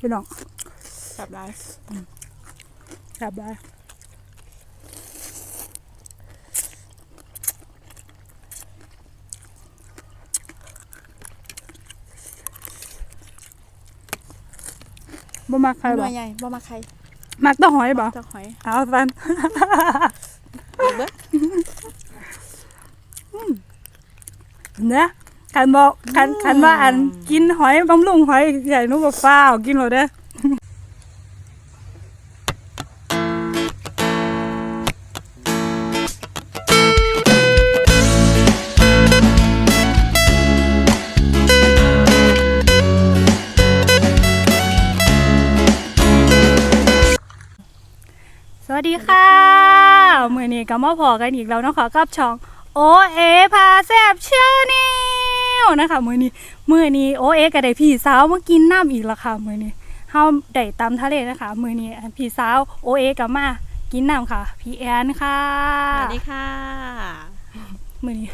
พี่น้องแบบไรแบบได้บ่มักใครหบ่น่วยใหญ่บ่มาใครมักแตะหอยบ่เจะหอยเอาฟัน เบิด เนี่ย คันบอกคันคันว่าอันกินหอยบำรุงหอยใหญ่หนุกฟ้าวกินหมดเด้อสวัสดีค่ะมือนี้ก็มาพอกันอีกแล้วเนาะคะกับช่องโอเอพาแซบเชอร์นิว นะคะมือนี้มือนี้โอเอกับได้พี่สาวมากินน้ำอีกและค่ะมือนี้เฮาได้ตามทะเลนะคะมือนี้พี่สาวโอเอกับมากินน้ำค่ะ พี่แอนค่ะสวัสดีค่ะมือนี้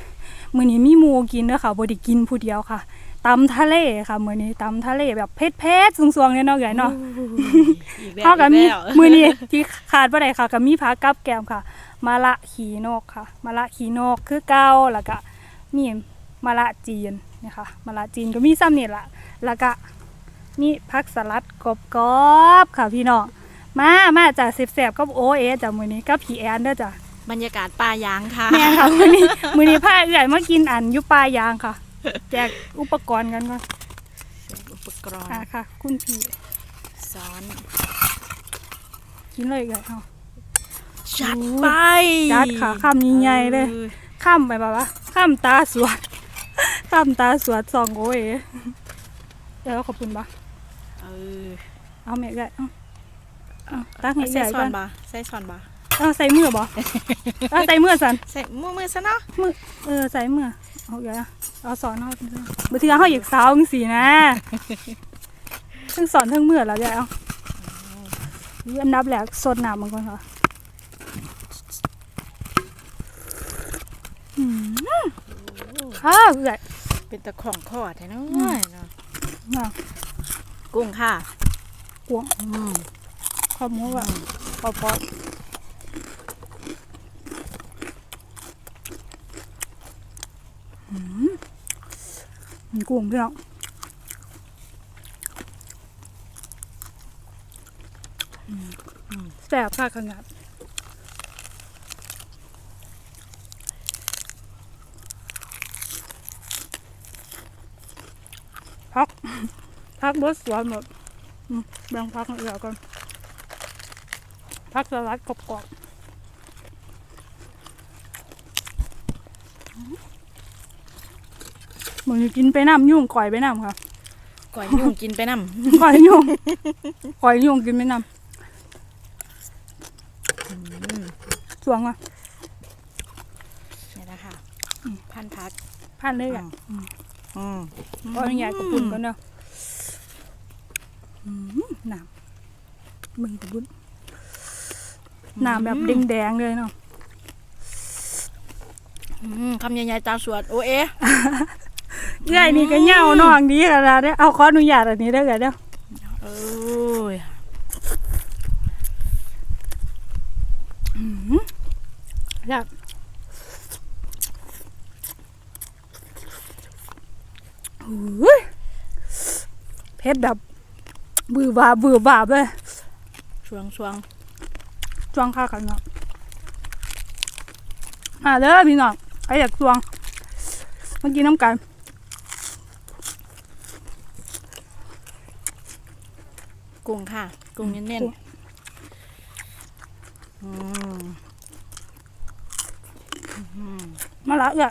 มือนี้มีหมูกินเด้อค่ะบ่ได้กินผู้เดียวค่ะตำทะเลค่ะมือนี้ตำทะเลแบบเผ็ดๆสูงๆเนี่ยเนาะใหญ่เนาะอีกแล้วเท่ากับมีอีแล้วมือนี้ที่ขาดบ่ได้ค่ะกับมีผักกับแกมค่ะมะละขีนกค่ะมะละขีนกคือเก่าแล้วก็มี มะละจีนนี่ค่ะมะละจีนก็มีซ้ำนี่ละแล้วก็มีผักสลัดกรอบๆค่ะพี่น้องมามาจากเสบๆกับโอเอจากมือนี้กับผีแอนเด้อจ้ะบรรยากาศป่ายางค่ะแม่ค่ะมือนี้มือนี้พาใหญ่มากินอันอยุปลายางค่ะ แจกอุปกรณ์กันก่อนอุปกรณ์อะค่ะ คุณพี่ซ้อนกินเลยใหญ่เอาจัดไปจัดค่ะคำใหญ่ๆเลยออข้ามไปแบบว่าข้ามตาสวด ข้ามตาสวดสองโอ้ยเดี๋ยวขอบคุณปะเออเอาแม่ใหญ่เอาเอาตั้งให้ใส่ใหญ่ซ้อก่อนนบ่ใส่ซ้อนบ่เอาใส่มือบ่เอาใส่มือสันใส่มือมือซะเนาะมือเออใส่มือเอาใหญ่อะเอาสอนเอาบางทีเขาอยากสาวจังสีนะทั้งสอนทั้งมือแล้วใหญ่เอาอันดับแรกสดน้ำมันก่อนค่ะอืมข้าวใหญ่ เป็นตะของคอแท้เนาะอืม เนาะมากกุ้งค่ะ กวงอืมข้าวหมูอะพอพออืมมีกุ้งพี่น้องอืมอืม แซ่บมากขนาดพัก พักบดสวนหมดอืมแบ่งพักให้เหลือก่อนพักสลัดกรอบๆเหมือนกินไปน้ำยุ่งก่อยไปน้ำค่ะก่อยยุ่งกินไปน้ก่อยยุ่งก่อยยุ่งกินไปน้ำสวงอะำนี่แหละค่ะพันพักพันเลยอะอืมก็อนุญาตกับปุ่นก่อนเนาะ อืมน้ำมึงกับบุญน้ำแบบแดงๆเลยเนาะอืมคำใหญ่ๆตามสวดโอเอเอ้ยนี่ก็เหงาน้องดีขนาดนี้เอาขออนุญาตอันนี้ได้อกันเด้อโอ้ยอยากอุ้ยเพชรแบบ บือบาบบือบาบเลยช่วงช่วงจวงข้ากันเนาะมาเด้อพี่น้องใครอยากจวงมากินน้ำกันกุ้งค่ะ กุ้งเน้นกุ้งๆอืมมาละเอื้อ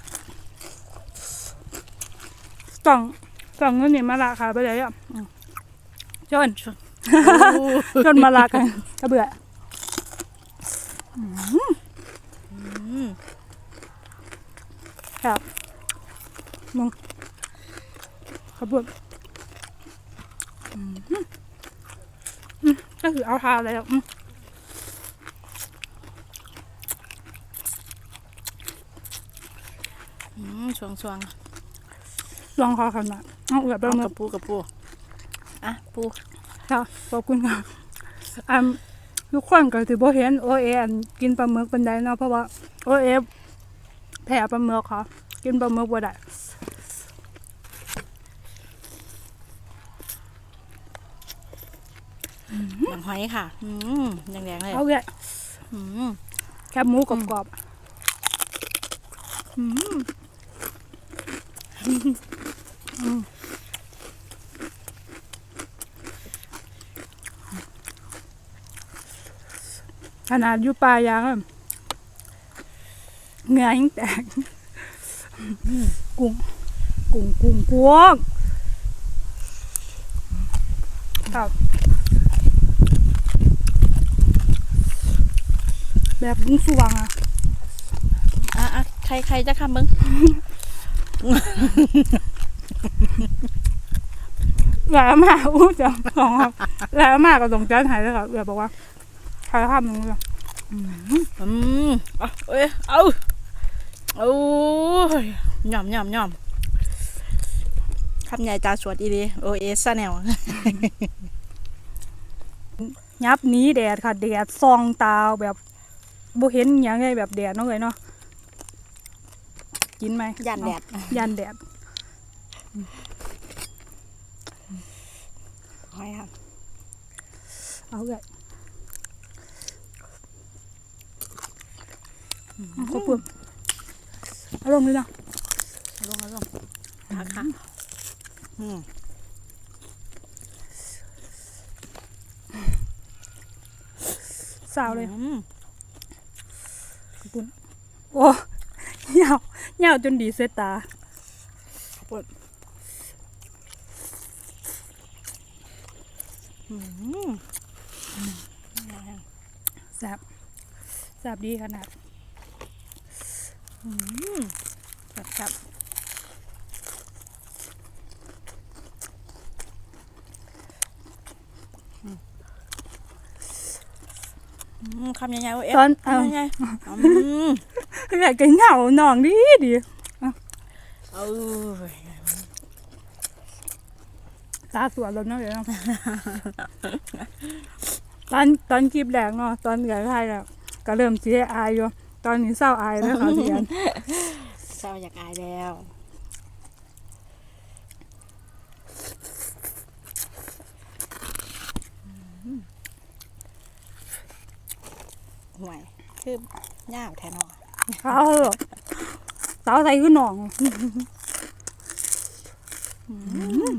ต้องต้องเงินนี่มาละค่ะไปเลยอะอืม ชนชนมาละกันกระเบื่ออืมครับมึงขบวนอืมอืมก็คือเอาทาอะไรอะอืมอืมช่วงช่วงลองคอขนาดเอาเอือบไปเอามืกอระปูกระปู อะปูค่ะขอบคุณค่ะอันทุกคนก็ถือบ่เห็นโอเออันกินปลาหมึกเป็นไดเนาะเพราะว่าโอเอแพ้ปลาหมึกค่ะกินปลาหมึกบ่ได้หนังหอยค่ะ อืมแดงๆเลยเอาเลยอืมแคบหมูกรอบๆอืมอืม ขนาดอยู่ป่ายางอะเหงื่อยังแตก กุ้ง กุ้งกุ้งพวกครับแบบกุ้งสวงอะอะอะใครใครจะคำมึงแล้วมาอู้จะสองครับแล้วมาก็ต้องจัดให้เลยค่ะเอือบอกว่า ใครทำหนึ่งเลยอืมเอาเอ้ยเอาโอ้ยหย่อมหย่อมหย่อมคำใหญ่ตาสวดอีดีโอเอสแนลยับหนี้แดดค่ะ แดดซองตาแบบบ่เห็นอหย่างไงแบบแดดเนาะเลยเนาะกินไหมยันแดดยันแดดหอยค่ะเอาเลย ขอบคุณอารมณ์เลยนะลงเอาลงค่ะค่ะอืมสาวเลยอืมขอบคุณโอ้เหยาวเหยาวจนดีเสยตาอืมแซ่บแซ่บดีขนาด แบบแบบอืมคำใหญ่ๆโอเอตอนเอาคำใหญ่ๆอืมอยากกินเหยาวหนองดีดีเอ้ยตาสวยแล้วเนาะเดี๋ยวเนาะตอนตอนคลิปแรกเนาะตอนเหลือไทยแล้วก็เริ่มเสียอายอยู่ ตอนนี้เศร้าอายแล้วค่ะเรียนเศร้าอยากอายแล้วอืมห่วยคือหน้าแทนอเขาเหอะสาวใส่คือหนอง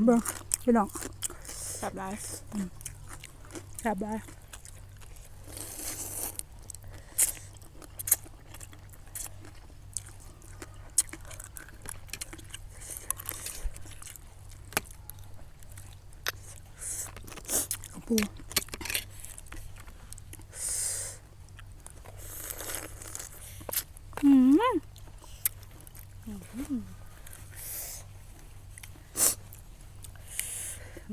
เบิ่งพี่น้องสับได้แซ่บได้ ปูอืม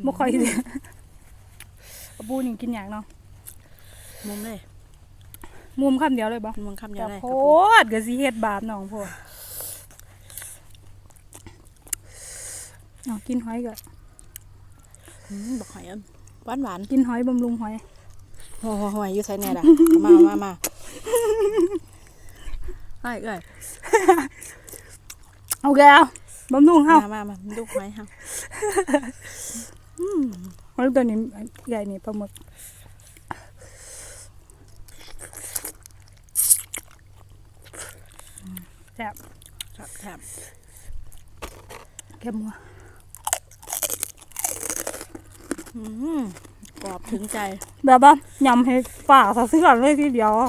บ่ค่อยสิปูนี่กินอย่างเนาะมุมเลย มุมคำเดียวเลยบ่มุมคำเดียแต่วเลยโพดก็สิเฮ็ดบาปน้องโพดเอากินหอยก็อืมบอกหอย หวานหวานกินหอยบำรุงหอยๆโอ้โหหอยอยู่ใส่แน่ด่ะเอามามามาไอ้เอ้ยเอาแล้วบำรุงเฮามามามาดูหอยเฮาหอยตัวนี้ใหญ่นี่ปลาหมึกแซ่บครับแถบแค่มัว อืม กรอบถึงใจ แบบว่ายำให้ฝ่าสะเสือนเลยทีเดียวอะ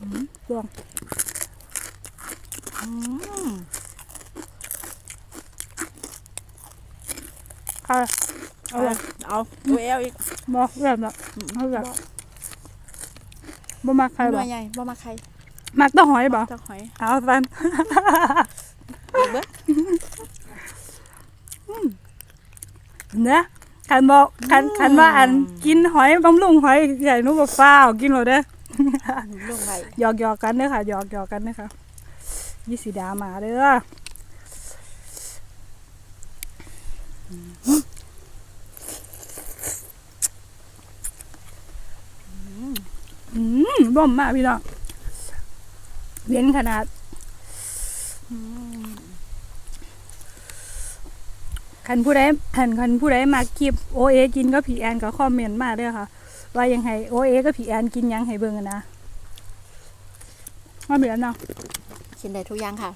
อืมเปลืองอืมเอาเลยเอาเลยเอาดูเอลอีกบ่เริ่มละเอาแบบบ่มักใครหบ่น่วยใหญ่บ่มาใครมักแต้องหอยบ่เจ้าหอย เอาฟันเบิ้เนี่ยคันบอกคันคันว่าอันกินหอยบำรุงหอยใหญ่หนุบอกฟ้าวกินหมดเด้อลงไปหยอกหยอกกันเด้อค่ะหยอกหยอกกันเด้อค่ะยี่สีดามาเด้ออืมบ่มมากพี่น้องเย็นขนาด คันผู้ใดคันคันผู้ใดมาคลิปโอเอกินก็ผีแอนก็คอมเมนต์มาเด้อค่ะ ว่ายังไงโอเอก็ผีแอนกินหยังให้เบิ่งกันนะมาเบียนเนาะกินได้ทุกอย่างค่ะ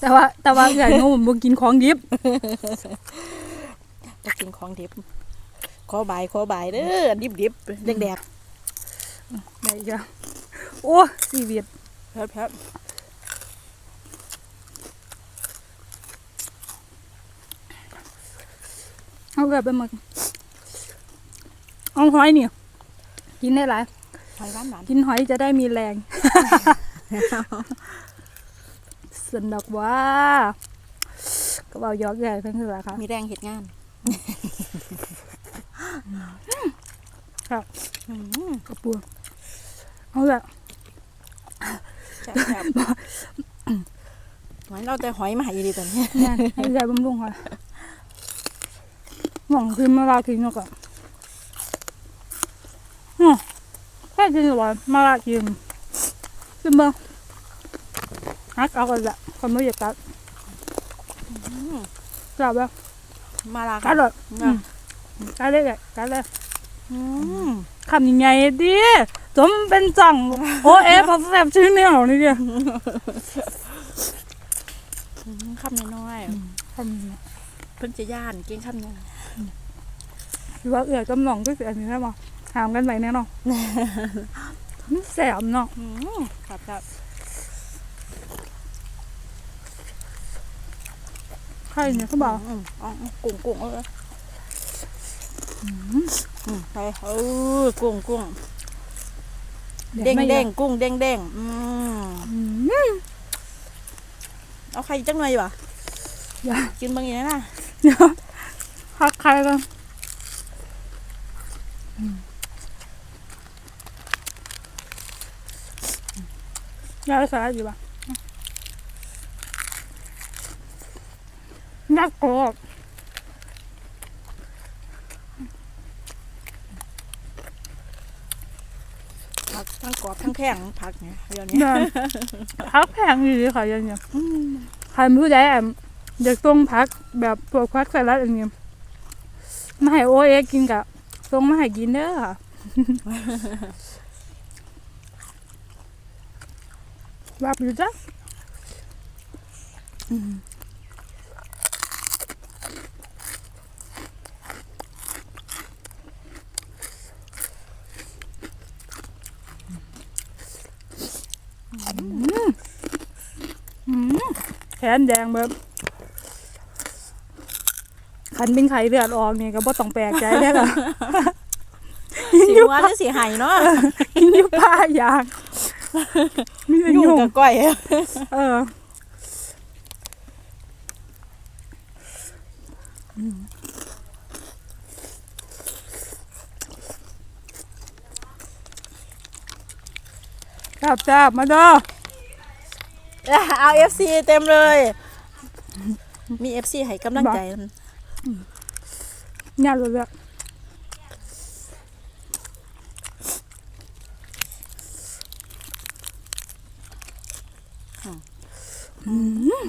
แต่ว่าแต่ว่าใหญ่หนูบ่กินของดิบจะกินของดิบขอบายขอบายเด้อดิบดิบๆแดกได้จ้ะโอ้ชีวิตๆแพ้ เอาแบบไปหมึกเอาหอยนี่กินได้หลายๆหอยหวานหวานกินหอยจะได้มีแรง สนุกว่าก็บอกยอกใหญ่เพิ่นคืออะไรคะมีแรงเห็ดงานครับอืมกระปูเอาแบบแซ่บๆหอยเราแต่หอยมาใหายดีตอนนี้นี่นให้ใจบำรุงค่ะ หวังคือมาลากินแล้วก็อืมแค่กินหรือว่ามาลากินกินเบ้างฮักเอากันละคนไม่อยากกัดจับแบบมาลากัค่ะดเลยอืมกัดเลยแหละกัดเลยอืมคำยังไงดิสมเป็นจังโอเอฟเขาแซ่บชื่อแนวนี่เดียวคำน้อยคำนี้ๆเพิ่นจะย่านกินคำน้อยคือว่าเอือดกำลองก็เสียอันนี้ได้ป่ะหามกันไปแน่นอนมันแสบเนาะอืมครับครับใครเนี่ยเขาบอกอืมอ๋อกุ้งกุ้งเอออืมไปเออกุ้งกุ้งเด้งไม่เด้งกุ้งเด้งเด้งอืมอืมเอาไข่จังหน่อยดีป่ะอย่ากินบางอย่างนะเดี๋ยว พักใครกันยาสาอยู่ป่ะนักกรอกผักทั้งกรอบทั้งแข็งผักเนี่ยเดี๋ยวนี้เดินพักแพงอยู่ดีค่ะอยังเนี้ยใครไม่รู้ใจแอม อยากต้งพักแบบพวกพักใส่รัดอันนี้มาให้โอเอกินกะต้งมาให้กินเด้อค่ะรับอยู่จ้ะแขนแดงแบบ ขันเป็นไข่เลือดออกนี่ก็บ่ต้องแปลกใจได้อค่ะสีหัวหรือสีไห่เนาะกินอยู่ป่ายางมีแต่ยุ่งยุงกับก้อยเอออืมจับจับมาเด้อเอาเอฟซีเต็มเลย มีเอฟซีให้กำลังใจมั นเนี่ยเลยเลยอืม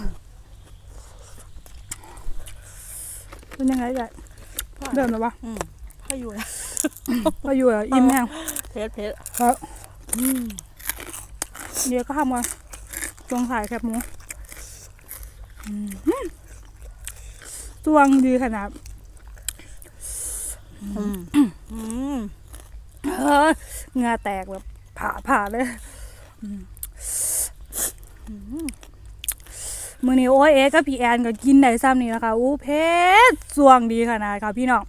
เป็นยังไงใหญ่เดินหรอปะอืมพ่ออยู่นะพออยู่อะอิ่มแห้งเพชรเพชรครับเดี๋ยวก็ทำกันตรงถ่ายแคบหมูอืม ตวงดีขนาดอืมอืมเออเหงาแตกแบบผ่าผ่าเลยอืมมือนี้โอ้ยเอ๊ก็พี่แอนก็กินได้ซ้ำนี่นะคะอู้เพชรสวงดีขนาดค่ะพี่น้อง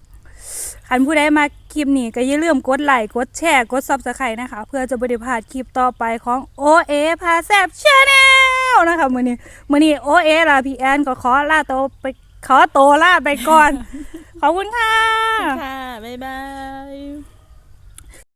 คันผู้ใดมาคลิปนี้ก็อย่าลืมกดไลค์กดแชร์กดซับสไครต์นะคะ เพื่อจะบริพลาดคลิปต่อไปของโอเอพาแซบชาแนลนะคะมือนี้มือนี้โอเอลาพี่แอนก็ขอลาโตวไป ขอโตวลาไปก่อน ขอบคุณค่ะ ค่ะ บ๊ายบาย